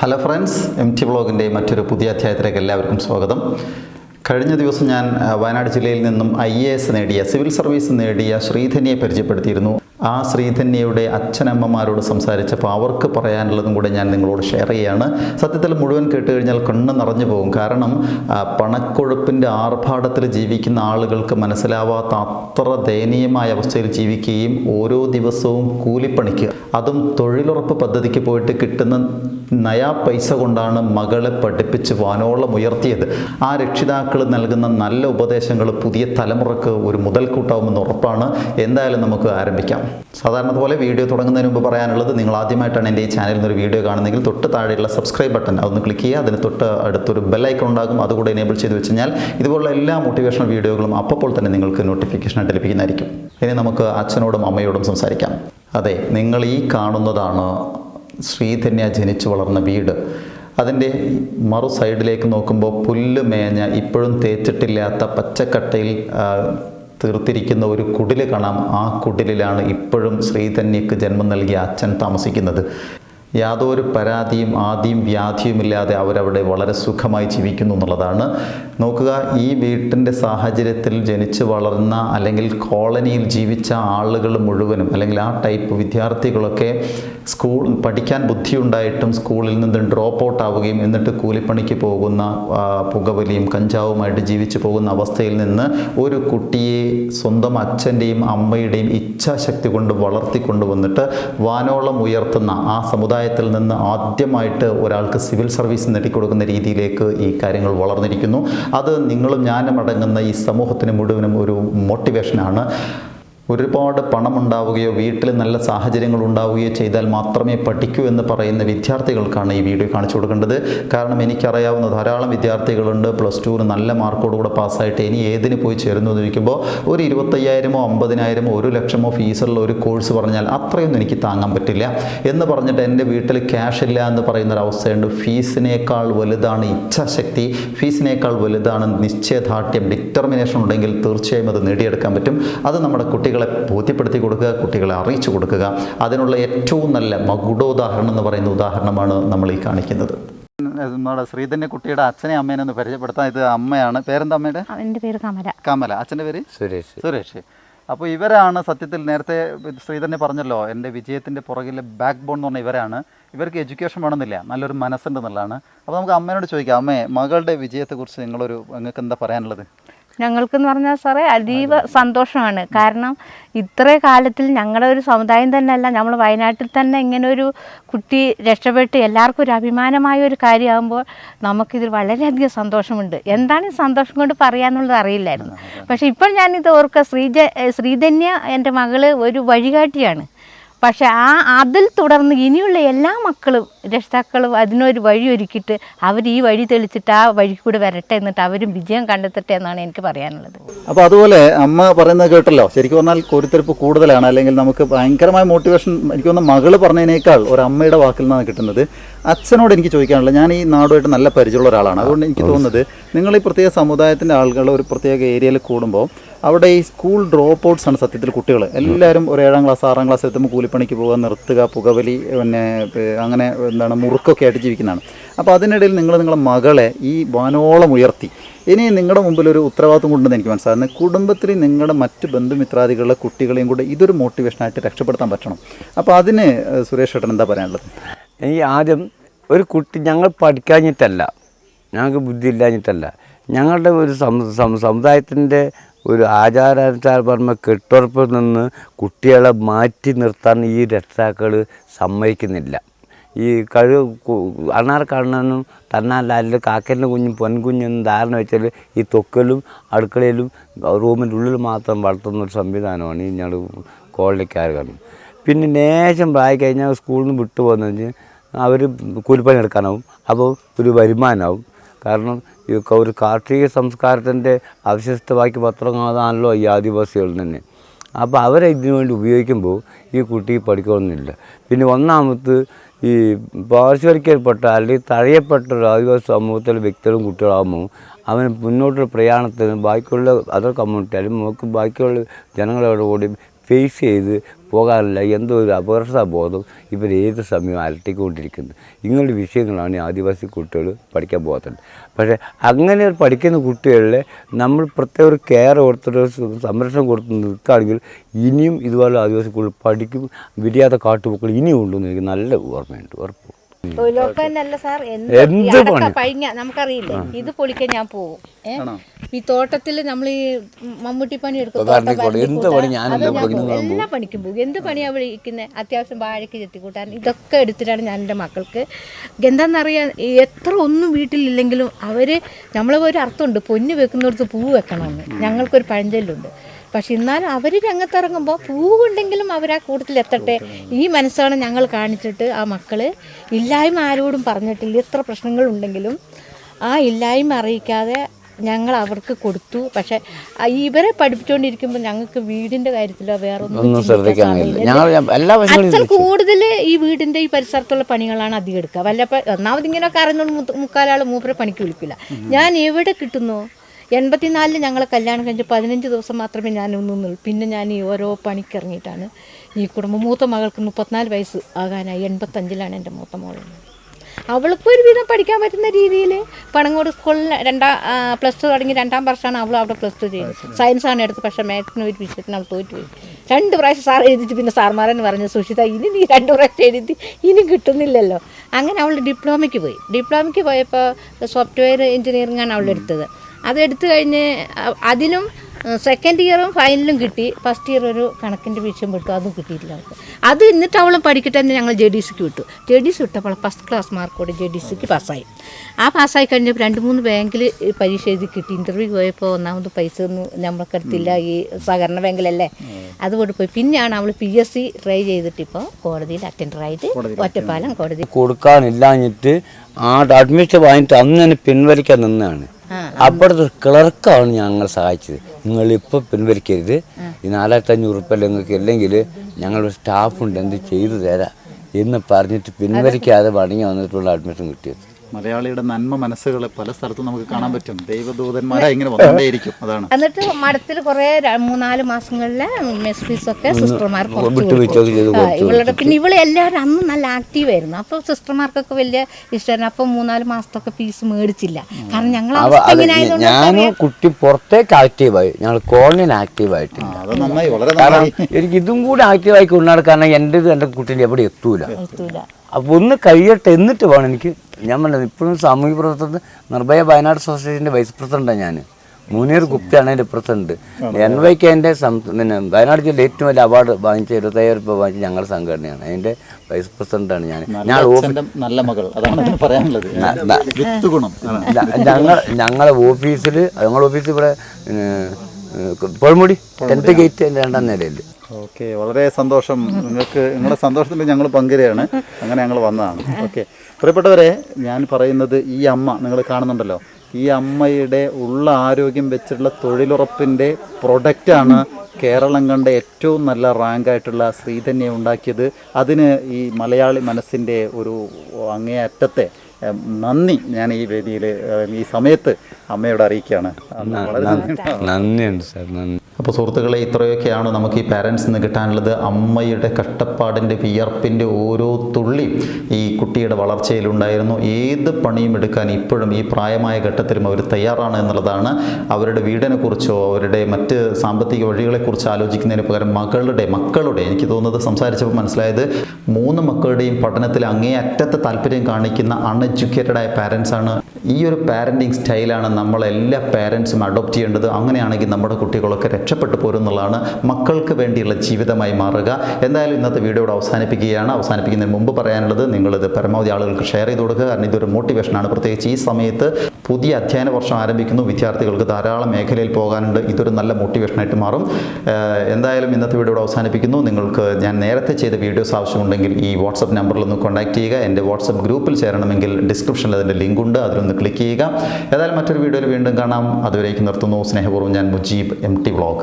Hello friends M T വ്ളോഗിന്റെ മറ്റൊരു പുതിയ അധ്യായത്തിലേക്ക് എല്ലാവർക്കും സ്വാഗതം. കഴിഞ്ഞ ദിവസം ഞാൻ വയനാട് ജില്ലയിൽ നിന്നും ഐ എ എസ് നേടിയ സിവിൽ സർവീസ് നേടിയ ശ്രീധന്യെ പരിചയപ്പെടുത്തിയിരുന്നു. ആ ശ്രീധന്യയുടെ അച്ഛനമ്മമാരോട് സംസാരിച്ചപ്പോൾ അവർക്ക് പറയാനുള്ളതും കൂടെ ഞാൻ നിങ്ങളോട് ഷെയർ ചെയ്യുകയാണ് സത്യത്തിൽ മുഴുവൻ കേട്ട് കഴിഞ്ഞാൽ കണ്ണ് നിറഞ്ഞു പോകും. കാരണം പണക്കൊഴുപ്പിന്റെ ആർഭാടത്തിൽ ജീവിക്കുന്ന ആളുകൾക്ക് മനസ്സിലാവാത്ത അത്ര ദയനീയമായ അവസ്ഥയിൽ ജീവിക്കുകയും ഓരോ ദിവസവും കൂലിപ്പണിക്ക് അതും തൊഴിലുറപ്പ് പദ്ധതിക്ക് പോയിട്ട് കിട്ടുന്ന നയാ പൈസ കൊണ്ടാണ് മകളെ പഠിപ്പിച്ച് വാനോളം ഉയർത്തിയത്. ആ രക്ഷിതാക്കൾ നൽകുന്ന നല്ല ഉപദേശങ്ങൾ പുതിയ തലമുറയ്ക്ക് ഒരു മുതൽക്കൂട്ടാവുമെന്ന് ഉറപ്പാണ്. എന്തായാലും നമുക്ക് ആരംഭിക്കാം. സാധാരണ പോലെ വീഡിയോ തുടങ്ങുന്നതിന് മുമ്പ് പറയാനുള്ളത് നിങ്ങൾ ആദ്യമായിട്ടാണ് എന്റെ ഈ ചാനലിൽ ഒരു വീഡിയോ കാണുന്നെങ്കിൽ തൊട്ട് താഴെയുള്ള സബ്സ്ക്രൈബ് ബട്ടൺ അതൊന്ന് ക്ലിക്ക് ചെയ്യുക. അതിന് തൊട്ട് അടുത്തൊരു ബെല്ലൈക്കൺ ഉണ്ടാകും. അതുകൂടെ എനേബിൾ ചെയ്ത് വെച്ച് കഴിഞ്ഞാൽ ഇതുപോലുള്ള എല്ലാ മോട്ടിവേഷണൽ വീഡിയോകളും അപ്പോൾ തന്നെ നിങ്ങൾക്ക് നോട്ടിഫിക്കേഷനായിട്ട് ലഭിക്കുന്നതായിരിക്കും. ഇനി നമുക്ക് അച്ഛനോടും അമ്മയോടും സംസാരിക്കാം. അതെ നിങ്ങൾ ഈ കാണുന്നതാണ് ശ്രീധന്യ ജനിച്ചു വളർന്ന വീട്. അതിന്റെ മറു സൈഡിലേക്ക് നോക്കുമ്പോൾ പുല്ല് മേഞ്ഞ ഇപ്പോഴും തേച്ചിട്ടില്ലാത്ത പച്ചക്കട്ടയിൽ തീർത്തിരിക്കുന്ന ഒരു കുടിൽ കാണാം. ആ കുടിലിലാണ് ഇപ്പോഴും ശ്രീധന്യക്ക് ജന്മം നൽകിയ അച്ഛൻ താമസിക്കുന്നത്. യാതൊരു പരാതിയും ആദ്യം വ്യാധിയുമില്ലാതെ അവരവിടെ വളരെ സുഖമായി ജീവിക്കുന്നു എന്നുള്ളതാണ്. നോക്കുക ഈ വീട്ടിന്റെ സാഹചര്യത്തിൽ ജനിച്ചു വളർന്ന അല്ലെങ്കിൽ കോളനിയിൽ ജീവിച്ച ആളുകൾ മുഴുവനും അല്ലെങ്കിൽ ആ ടൈപ്പ് വിദ്യാർത്ഥികളൊക്കെ സ്കൂൾ പഠിക്കാൻ ബുദ്ധിയുണ്ടായിട്ടും സ്കൂളിൽ നിന്ന് ഡ്രോപ്പ് ഔട്ട് ആവുകയും എന്നിട്ട് കൂലിപ്പണിക്ക് പോകുന്ന പുകവലിയും കഞ്ചാവുമായിട്ട് ജീവിച്ചു പോകുന്ന അവസ്ഥയിൽ നിന്ന് ഒരു കുട്ടിയെ സ്വന്തം അച്ഛന്റെയും അമ്മയുടെയും ഇച്ഛാശക്തി കൊണ്ട് വളർത്തിക്കൊണ്ടുവന്നിട്ട് വാനോളം ഉയർത്തുന്ന ആ സമുദായത്തിൽ നിന്ന് ആദ്യമായിട്ട് ഒരാൾക്ക് സിവിൽ സർവീസ് നേടിക്കൊടുക്കുന്ന രീതിയിലേക്ക് ഈ കാര്യങ്ങൾ വളർന്നിരിക്കുന്നു. അത് നിങ്ങളും ഞാനും അടങ്ങുന്ന ഈ സമൂഹത്തിന് മുഴുവനും ഒരു മോട്ടിവേഷനാണ് ഒരുപാട് പണം ഉണ്ടാവുകയോ വീട്ടിൽ നല്ല സാഹചര്യങ്ങൾ ഉണ്ടാവുകയോ ചെയ്താൽ മാത്രമേ പഠിക്കൂ എന്ന് പറയുന്ന വിദ്യാർത്ഥികൾക്കാണ് ഈ വീഡിയോ കാണിച്ചു കൊടുക്കേണ്ടത്. കാരണം എനിക്കറിയാവുന്ന ധാരാളം വിദ്യാർത്ഥികളുണ്ട്. പ്ലസ് ടുവിന് നല്ല മാർക്കോടുകൂടെ പാസ്സായിട്ട് ഇനി ഏതിന് പോയി ചേരുന്നു എന്ന് ചോദിക്കുമ്പോൾ ഒരു ഇരുപത്തയ്യായിരമോ അമ്പതിനായിരമോ ഒരു ലക്ഷമോ ഫീസുള്ള ഒരു കോഴ്സ് പറഞ്ഞാൽ അത്രയൊന്നും എനിക്ക് താങ്ങാൻ പറ്റില്ല. എന്ന് പറഞ്ഞിട്ട് എന്റെ വീട്ടിൽ ക്യാഷ് ഇല്ല എന്ന് പറയുന്ന ഒരു അവസ്ഥയുണ്ട് ഫീസിനേക്കാൾ വലുതാണ് ഇച്ഛാശക്തി. ഫീസിനേക്കാൾ വലുതാണ് നിശ്ചയദാർഢ്യം. ഡിറ്റർമിനേഷൻ ഉണ്ടെങ്കിൽ തീർച്ചയായും അത് നേടിയെടുക്കാൻ പറ്റും. അത് നമ്മുടെ കുട്ടികളെ ബോധ്യപ്പെടുത്തി കൊടുക്കുക കുട്ടികളെ അറിയിച്ചു കൊടുക്കുക. അതിനുള്ള ഏറ്റവും നല്ല മകുടോദാഹരണം എന്ന് പറയുന്ന ഉദാഹരണമാണ് നമ്മൾ ഈ കാണിക്കുന്നത്. നമ്മുടെ ശ്രീധന്യ കുട്ടിയുടെ അച്ഛനെ അമ്മേനെ ഒന്ന് പരിചയപ്പെടുത്താൻ ഇത് അമ്മയാണ്. പേരെന്താ അമ്മയുടെ? എന്റെ പേര് കമല. കമല. അച്ഛന്റെ പേര്? സുരേഷ്. സുരേഷ്. അപ്പോൾ ഇവരാണ് സത്യത്തിൽ നേരത്തെ ശ്രീധന്യ പറഞ്ഞല്ലോ എന്റെ വിജയത്തിന്റെ പുറകിലെ ബാക്ക് ബോൺ എന്ന് പറഞ്ഞാൽ ഇവരാണ്. ഇവർക്ക് എഡ്യൂക്കേഷൻ വേണമെന്നില്ല. നല്ലൊരു മനസ്സുണ്ട് എന്നുള്ളതാണ് അപ്പോൾ നമുക്ക് അമ്മേനോട് ചോദിക്കാം. അമ്മേ മകളുടെ വിജയത്തെക്കുറിച്ച് നിങ്ങളൊരു നിങ്ങൾക്ക് എന്താ പറയാനുള്ളത്? ഞങ്ങൾക്കെന്ന് പറഞ്ഞാൽ സാറേ അതീവ സന്തോഷമാണ്. കാരണം ഇത്രേ കാലത്തിൽ ഞങ്ങളുടെ ഒരു സമുദായം തന്നെയല്ല നമ്മൾ വയനാട്ടിൽ തന്നെ ഇങ്ങനെ ഒരു കുട്ടി രക്ഷപ്പെട്ട് എല്ലാവർക്കും ഒരു അഭിമാനമായ ഒരു കാര്യമാകുമ്പോൾ നമുക്കിതിൽ വളരെയധികം സന്തോഷമുണ്ട്. എന്താണ് ഈ സന്തോഷം കൊണ്ട് പറയാന്നുള്ളത് അറിയില്ലായിരുന്നു. പക്ഷേ ഇപ്പോൾ ഞാനിത് ഓർക്കുക ശ്രീജ ശ്രീധന്യ എന്റെ മകൾ ഒരു വഴികാട്ടിയാണ്. പക്ഷെ ആ അതിൽ തുടർന്ന് ഇനിയുള്ള എല്ലാ മക്കളും രക്ഷിതാക്കളും അതിനൊരു വഴി ഒരുക്കിയിട്ട് അവർ ഈ വഴി തെളിച്ചിട്ട് ആ വഴി കൂടെ വരട്ടെ എന്നിട്ട് അവരും വിജയം കണ്ടെത്തട്ടെ എന്നാണ് എനിക്ക് പറയാനുള്ളത്. അപ്പോൾ അതുപോലെ അമ്മ പറയുന്നത് കേട്ടല്ലോ ശരിക്കും പറഞ്ഞാൽ കോരിത്തെരുപ്പ് കൂടുതലാണ് അല്ലെങ്കിൽ നമുക്ക് ഭയങ്കരമായ മോട്ടിവേഷൻ എനിക്ക് തോന്നുന്നു മകൾ പറഞ്ഞതിനേക്കാൾ ഒരു അമ്മയുടെ വാക്കിൽ നിന്നാണ് കിട്ടുന്നത്. അച്ഛനോട് എനിക്ക് ചോദിക്കാനുള്ളത് ഞാൻ ഈ നാടുമായിട്ട് നല്ല പരിചയമുള്ള ഒരാളാണ് അതുകൊണ്ട് എനിക്ക് തോന്നുന്നത് നിങ്ങൾ ഈ പ്രത്യേക സമുദായത്തിന്റെ ആളുകൾ ഒരു പ്രത്യേക ഏരിയയിൽ കൂടുമ്പോൾ അവിടെ ഈ സ്കൂൾ ഡ്രോപ്പ് ഔട്ട്സ് ആണ് സത്യത്തിൽ കുട്ടികൾ. എല്ലാവരും ഒരു ഏഴാം ക്ലാസ് ആറാം ക്ലാസ് എത്തുമ്പോൾ കൂലിപ്പണിക്ക് പോകുക നിർത്തുക പുകവലി പിന്നെ അങ്ങനെ എന്താണ് മുറുക്കൊക്കെ ആയിട്ട് ജീവിക്കുന്നതാണ്. അപ്പോൾ അതിനിടയിൽ നിങ്ങൾ നിങ്ങളുടെ മകളെ ഈ വാനോളം ഉയർത്തി. ഇനി നിങ്ങളുടെ മുമ്പിൽ ഒരു ഉത്തരവാദിത്വം കൊണ്ടെന്ന് എനിക്ക് മനസ്സിലാകുന്നത് കുടുംബത്തിൽ നിങ്ങളുടെ മറ്റ് ബന്ധുമിത്രാദികളുടെ കുട്ടികളെയും കൂടെ ഇതൊരു മോട്ടിവേഷനായിട്ട് രക്ഷപ്പെടുത്താൻ പറ്റണം. അപ്പോൾ അതിന് സുരേഷ് ഏട്ടൻ എന്താ പറയാനുള്ളത്? എനിക്ക് ആദ്യം ഒരു കുട്ടി ഞങ്ങൾ പഠിക്കാഞ്ഞിട്ടല്ല. ഞങ്ങൾക്ക് ബുദ്ധി ഇല്ലാഞ്ഞിട്ടല്ല ഞങ്ങളുടെ ഒരു സമുദായത്തിന്റെ ഒരു ആചാരാനുസാരപരമായ കെട്ടുറപ്പിൽ നിന്ന് കുട്ടികളെ മാറ്റി നിർത്താൻ ഈ രക്ഷിതാക്കൾ സമ്മതിക്കുന്നില്ല. ഈ കഴിവ് അണാർ കണ്ണനും തന്നാലും അല്ലെങ്കിൽ കാക്കലിന്റെ കുഞ്ഞും പൊൻകുഞ്ഞെന്നും ധാരണ വെച്ചാൽ ഈ തൊക്കലും അടുക്കളയിലും റൂമിന്റെ ഉള്ളിൽ മാത്രം വളർത്തുന്ന ഒരു സംവിധാനമാണ് ഈ ഞങ്ങൾ കോളനിക്കാർ കാണുന്നത്. പിന്നെ ലേശം പ്രായം കഴിഞ്ഞാൽ സ്കൂളിൽ നിന്ന് വിട്ടു പോകുന്നത് അവർ കൂലിപ്പണി എടുക്കാനാവും. അപ്പോൾ ഒരു വരുമാനമാവും കാരണം ഈ ഒരു കാർഷിക സംസ്കാരത്തിന്റെ അവശിഷ്ടമാക്കി പത്രങ്ങളാണല്ലോ ഈ ആദിവാസികൾ തന്നെ അപ്പോൾ അവരെ ഇതിനു വേണ്ടി ഉപയോഗിക്കുമ്പോൾ ഈ കുട്ടി പഠിക്കണമെന്നില്ല പിന്നെ ഒന്നാമത് ഈ പാർശ്വവൽക്കരിക്കപ്പെട്ട അല്ലെങ്കിൽ തഴയപ്പെട്ട ഒരു ആദിവാസി സമൂഹത്തിലെ വ്യക്തികളും കുട്ടികളാകുമ്പോൾ അവന് മുന്നോട്ടുള്ള പ്രയാണത്തിന് ബാക്കിയുള്ള അതർ കമ്മ്യൂണിറ്റി അല്ലെങ്കിൽ നമുക്ക് ബാക്കിയുള്ള ജനങ്ങളോട് കൂടി ഫേസ് ചെയ്ത് പോകാനുള്ള എന്തോ ഒരു അപകർഷതാബോധം ഇവർ ഏത് സമയവും അലട്ടിക്കൊണ്ടിരിക്കുന്നത് ഇങ്ങനെയുള്ള വിഷയങ്ങളാണ് ഈ ആദിവാസി കുട്ടികൾ പഠിക്കാൻ പോകാത്തത്. പക്ഷേ അങ്ങനെ പഠിക്കുന്ന കുട്ടികളിലെ നമ്മൾ പ്രത്യേക ഒരു കെയർ കൊടുത്തിട്ട് സംരക്ഷണം കൊടുത്ത് നിൽക്കുകയാണെങ്കിൽ ഇനിയും ഇതുപോലെ ആദിവാസി കുട്ടികൾ പഠിക്കും വിരിയാത്ത കാട്ടുപൂക്കൾ ഇനിയും ഉണ്ടെന്ന് എനിക്ക് നല്ല ഓർമ്മയുണ്ട്. ഉറപ്പ്. തൊഴിലുറപ്പ് തന്നെയല്ല സാർ. എന്ത്? പഴിഞ്ഞ നമുക്കറിയില്ലേ? ഇത് പൊളിക്കാൻ ഞാൻ പോവും. ഈ തോട്ടത്തിൽ നമ്മൾ ഈ മമ്മൂട്ടി പണി എടുക്കും പോകും. എല്ലാ പണിക്കും പോകും. എന്ത് പണിയാ വിളിക്കുന്നത് അത്യാവശ്യം വാഴയ്ക്ക് ചെത്തിക്കൂട്ടാൻ. ഇതൊക്കെ എടുത്തിട്ടാണ് ഞാൻ എന്റെ മക്കൾക്ക്. എന്താണെന്നറിയാൻ എത്ര ഒന്നും വീട്ടിലില്ലെങ്കിലും അവർ നമ്മളെ ഒരു അർത്ഥമുണ്ട്. പൊന്നു വെക്കുന്നിടത്ത് പൂ വെക്കണമെന്ന്. ഞങ്ങൾക്കൊരു പഴഞ്ചൊല്ലുണ്ട്. പക്ഷെ എന്നാലും അവർ രംഗത്തിറങ്ങുമ്പോൾ പൂവുണ്ടെങ്കിലും അവർ ആ കൂട്ടത്തിൽ എത്തട്ടെ ഈ മനസ്സാണ് ഞങ്ങൾ കാണിച്ചിട്ട് ആ മക്കൾ ഇല്ലായ്മ ആരോടും പറഞ്ഞിട്ടില്ല. എത്ര പ്രശ്നങ്ങളുണ്ടെങ്കിലും ആ ഇല്ലായ്മ അറിയിക്കാതെ ഞങ്ങൾ അവർക്ക് കൊടുത്തു. പക്ഷെ ഇവരെ പഠിപ്പിച്ചുകൊണ്ടിരിക്കുമ്പോൾ ഞങ്ങൾക്ക് വീടിന്റെ കാര്യത്തിലോ വേറെ ഒന്നും അച്ഛൻ കൂടുതൽ ഈ വീടിന്റെ ഈ പരിസരത്തുള്ള പണികളാണ് അധികം എടുക്കുക. വല്ലപ്പ ഒന്നാമത് ഇങ്ങനെ അറിഞ്ഞുകൊണ്ട് മുക്കാലാൾ മൂപ്പരെ പണിക്ക് വിളിക്കില്ല ഞാൻ എവിടെ കിട്ടുന്നു? എൺപത്തിനാലിൽ ഞങ്ങളെ കല്യാണം കഴിഞ്ഞ് പതിനഞ്ച് ദിവസം മാത്രമേ ഞാൻ നിന്നുള്ളൂ. പിന്നെ ഞാൻ ഈ ഓരോ പണിക്ക് ഇറങ്ങിയിട്ടാണ് ഈ കുടുംബം മൂത്ത മകൾക്ക് മുപ്പത്തിനാല് വയസ്സ് ആകാനായി എൺപത്തഞ്ചിലാണ് എന്റെ മൂത്ത മോളുള്ളത് അവൾക്ക് ഒരുവിധം പഠിക്കാൻ പറ്റുന്ന രീതിയിൽ പണങ്ങോട് സ്കൂളിൽ രണ്ടാം പ്ലസ് ടു തുടങ്ങി രണ്ടാം വർഷമാണ് അവൾ അവിടെ പ്ലസ് ടു ചെയ്യുന്നത് സയൻസാണ് എടുത്തത് പക്ഷേ മാത്സിന് ഒരു വിഷയത്തിന് അവൾ തോറ്റുപോയി രണ്ട് പ്രാവശ്യം സാർ എഴുതിയിട്ട് പിന്നെ സാർമാരൻ പറഞ്ഞു സുഷിത ഇനി നീ രണ്ട് പ്രാവശ്യം എഴുതി ഇനി കിട്ടുന്നില്ലല്ലോ. അങ്ങനെ അവൾ ഡിപ്ലോമയ്ക്ക് പോയി. ഡിപ്ലോമയ്ക്ക് പോയപ്പോൾ സോഫ്റ്റ്വെയർ എഞ്ചിനീയറിംഗ് ആണ് അവൾ എടുത്തത്. അതെടുത്തു കഴിഞ്ഞ് അതിനും സെക്കൻഡ് ഇയറും ഫൈനലും കിട്ടി. ഫസ്റ്റ് ഇയർ ഒരു കണക്കിന്റെ വിഷയം വിട്ടു അതും കിട്ടിയിട്ടില്ല അവൾക്ക്. അത് എന്നിട്ട് അവൾ പഠിക്കട്ടെ തന്നെ ഞങ്ങൾ ജെ ഡി സിക്ക് വിട്ടു. ജെ ഡി സി വിട്ടപ്പോൾ ഫസ്റ്റ് ക്ലാസ് മാർക്കോടെ ജെ ഡി സിക്ക് പാസ്സായി. ആ പാസ്സായി കഴിഞ്ഞപ്പോൾ രണ്ട് മൂന്ന് ബാങ്കിൽ പരീക്ഷ എഴുതി കിട്ടി. ഇന്റർവ്യൂ പോയപ്പോൾ ഒന്നാമത് പൈസ ഒന്നും നമ്മൾക്കടുത്തില്ല ഈ സഹകരണ ബാങ്കിലല്ലേ അതുകൊണ്ട് പോയി. പിന്നെയാണ് അവൾ പി എസ് സി ട്രൈ ചെയ്തിട്ട് ഇപ്പോൾ കോടതിയിൽ അറ്റൻഡറായിട്ട് ഒറ്റപ്പാലം കോടതി കൊടുക്കാനില്ലാഞ്ഞിട്ട് ആ അഡ്മിഷൻ വാങ്ങിയിട്ട് അന്ന് തന്നെ പിൻവലിക്കാൻ നിന്നാണ്. അപ്പോഴത്തെ ക്ലർക്കാണ് ഞങ്ങൾ സഹായിച്ചത്. നിങ്ങൾ ഇപ്പോൾ പിൻവലിക്കരുത്. ഈ നാലായിരത്തി അഞ്ഞൂറ് ഉറുപ്പ നിങ്ങൾക്ക്? ഇല്ലെങ്കിൽ ഞങ്ങളുടെ സ്റ്റാഫുണ്ട് എന്ത് ചെയ്തു തരാം എന്ന് പറഞ്ഞിട്ട് പിൻവലിക്കാതെ മടങ്ങി വന്നിട്ടുള്ള അഡ്മിഷൻ കിട്ടിയത്. മലയാളിയുടെ നന്മ മനസ്സുകൾ പല സ്ഥലത്തും നമുക്ക് കാണാൻ പറ്റും. ദൈവദൂതന്മാരെ ഇങ്ങനെ വന്നുകൊണ്ടേയിരിക്കും. അതാണ്. എന്നിട്ട് മഠത്തിൽ കുറെ മൂന്നാൽ മാസങ്ങളിലെ മെസ് ഫീസൊക്കെ സിസ്റ്റർമാർ ഇവളുടെ പിന്നെ ഇവൾ എല്ലാവരും അന്ന് നല്ല ആക്റ്റീവ് ആയിരുന്നു. അപ്പൊ സിസ്റ്റർമാർക്കൊക്കെ വലിയ ഇഷ്ടമായിരുന്നു. അപ്പൊ മൂന്നാൽ മാസത്തൊക്കെ ഫീസ് മേടിച്ചില്ല. കാരണം ഞങ്ങൾ ഞാൻ കുട്ടി പുറത്തേക്ക് ആക്റ്റീവായി ഞങ്ങൾ കോളനിയിൽ ആക്റ്റീവായിട്ടില്ല ആയിട്ടില്ല. എനിക്ക് ഇതും കൂടി ആക്റ്റീവായി കൊണ്ടാണ് കാരണം എന്റെത് എന്റെ കുട്ടീന്റെ എവിടെ എത്തൂല. എത്തൂല. അപ്പോൾ ഒന്ന് കഴിയട്ടെ എന്നിട്ട് വേണം എനിക്ക് ഞാൻ പറഞ്ഞത് ഇപ്പോഴും സാമൂഹിക പ്രവർത്തനത്തിൽ നിർഭയ വയനാട് അസോസിയേഷന്റെ വൈസ് പ്രസിഡന്റാണ് ഞാൻ മുനീർ ഗുപ്തയാണ് എന്റെ പ്രസിഡന്റ് എൻ വൈ കെ എന്റെ പിന്നെ വയനാട് ജില്ലയിൽ ഏറ്റവും വലിയ അവാർഡ് വാങ്ങിച്ച ഇരുപത്തയ്യായിരം രൂപ വാങ്ങിച്ച ഞങ്ങളുടെ സംഘടനയാണ്. അതിന്റെ വൈസ് പ്രസിഡന്റാണ് ഞാൻ ഞാൻ നല്ല മകൾ. അതാണ് പറയാനുള്ളത്. ഞങ്ങൾ ഞങ്ങളെ ഓഫീസിൽ ഞങ്ങളുടെ ഓഫീസ് ഇവിടെ പൊഴമുടി ടെൻത്ത് ഗേറ്റ് രണ്ടാം നിലയിൽ. ഓക്കെ വളരെ സന്തോഷം. നിങ്ങൾക്ക് നിങ്ങളുടെ സന്തോഷത്തിൽ ഞങ്ങൾ പങ്കിരയാണ് അങ്ങനെ ഞങ്ങൾ വന്നതാണ്. ഓക്കെ. പ്രിയപ്പെട്ടവരെ ഞാൻ പറയുന്നത് ഈ അമ്മ നിങ്ങൾ കാണുന്നുണ്ടല്ലോ. ഈ അമ്മയുടെ ഉള്ള ആരോഗ്യം വെച്ചിട്ടുള്ള തൊഴിലുറപ്പിന്റെ പ്രൊഡക്റ്റാണ് കേരളം കണ്ട ഏറ്റവും നല്ല റാങ്കായിട്ടുള്ള ശ്രീധന്യ ഉണ്ടാക്കിയത്. അതിന് ഈ മലയാളി മനസ്സിന്റെ ഒരു അങ്ങേയറ്റത്തെ നന്ദി. ഞാൻ ഈ വേദിയിൽ ഈ സമയത്ത് അമ്മയോട് അറിയിക്കുകയാണ്. നന്ദി. നന്ദിയുണ്ട് സാർ നന്ദി. അപ്പോൾ സുഹൃത്തുക്കളെ ഇത്രയൊക്കെയാണ് നമുക്ക് ഈ പാരൻസ് നിന്ന് കിട്ടാനുള്ളത്. അമ്മയുടെ കഷ്ടപ്പാടിന്റെ വിയർപ്പിന്റെ ഓരോ തുള്ളി ഈ കുട്ടിയുടെ വളർച്ചയിലുണ്ടായിരുന്നു ഏത് പണിയും എടുക്കാൻ ഇപ്പോഴും ഈ പ്രായമായ ഘട്ടത്തിലും അവർ തയ്യാറാണ് എന്നുള്ളതാണ് അവരുടെ വീടിനെക്കുറിച്ചോ അവരുടെ മറ്റ് സാമ്പത്തിക വഴികളെക്കുറിച്ച് ആലോചിക്കുന്നതിന് പകരം മകളുടെ മക്കളുടെ എനിക്ക് തോന്നുന്നത് സംസാരിച്ചപ്പോൾ മനസ്സിലായത് മൂന്ന് മക്കളുടെയും പഠനത്തിൽ അങ്ങേ അറ്റത്തെ താല്പര്യം കാണിക്കുന്ന അൺഎഡ്യൂക്കേറ്റഡ് ആയ പാരൻസാണ് ഈ ഒരു പാരന്റിങ് സ്റ്റൈലാണ് നമ്മളെല്ലാ പാരൻസും അഡോപ്റ്റ് ചെയ്യേണ്ടത്. അങ്ങനെയാണെങ്കിൽ നമ്മുടെ കുട്ടികളൊക്കെ രക്ഷപ്പെട്ടു പോരുന്നുള്ളതാണ് മക്കൾക്ക് വേണ്ടിയുള്ള ജീവിതമായി മാറുക. എന്തായാലും ഇന്നത്തെ വീഡിയോ ഇവിടെ അവസാനിപ്പിക്കുകയാണ്. അവസാനിപ്പിക്കുന്നതിന് മുമ്പ് പറയാനുള്ളത് നിങ്ങളിത് പരമാവധി ആളുകൾക്ക് ഷെയർ ചെയ്ത് കൊടുക്കുക. കാരണം ഇതൊരു മോട്ടിവേഷനാണ് പ്രത്യേകിച്ച് ഈ സമയത്ത് പുതിയ അധ്യയന വർഷം ആരംഭിക്കുന്നു. വിദ്യാർത്ഥികൾക്ക് ധാരാളം മേഖലയിൽ പോകാനുണ്ട്. ഇതൊരു നല്ല മോട്ടിവേഷനായിട്ട് മാറും. എന്തായാലും ഇന്നത്തെ വീഡിയോ ഇവിടെ അവസാനിപ്പിക്കുന്നു. നിങ്ങൾക്ക് ഞാൻ നേരത്തെ ചെയ്ത വീഡിയോസ് ആവശ്യമുണ്ടെങ്കിൽ ഈ വാട്സപ്പ് നമ്പറിലൊന്ന് കോൺടാക്ട് ചെയ്യുക. എന്റെ വാട്സപ്പ് ഗ്രൂപ്പിൽ ചേരണമെങ്കിൽ ഡിസ്ക്രിപ്ഷനിൽ അതിന്റെ ലിങ്ക് ഉണ്ട്. അതിലൊന്ന് ക്ലിക്ക് ചെയ്യുക. ഏതായാലും മറ്റൊരു വീഡിയോയിൽ വീണ്ടും കാണാം. അതുവരേക്ക് നിർത്തുന്നു. സ്നേഹപൂർവം ഞാൻ മുജീബ് എം ടി വ്ളോഗ്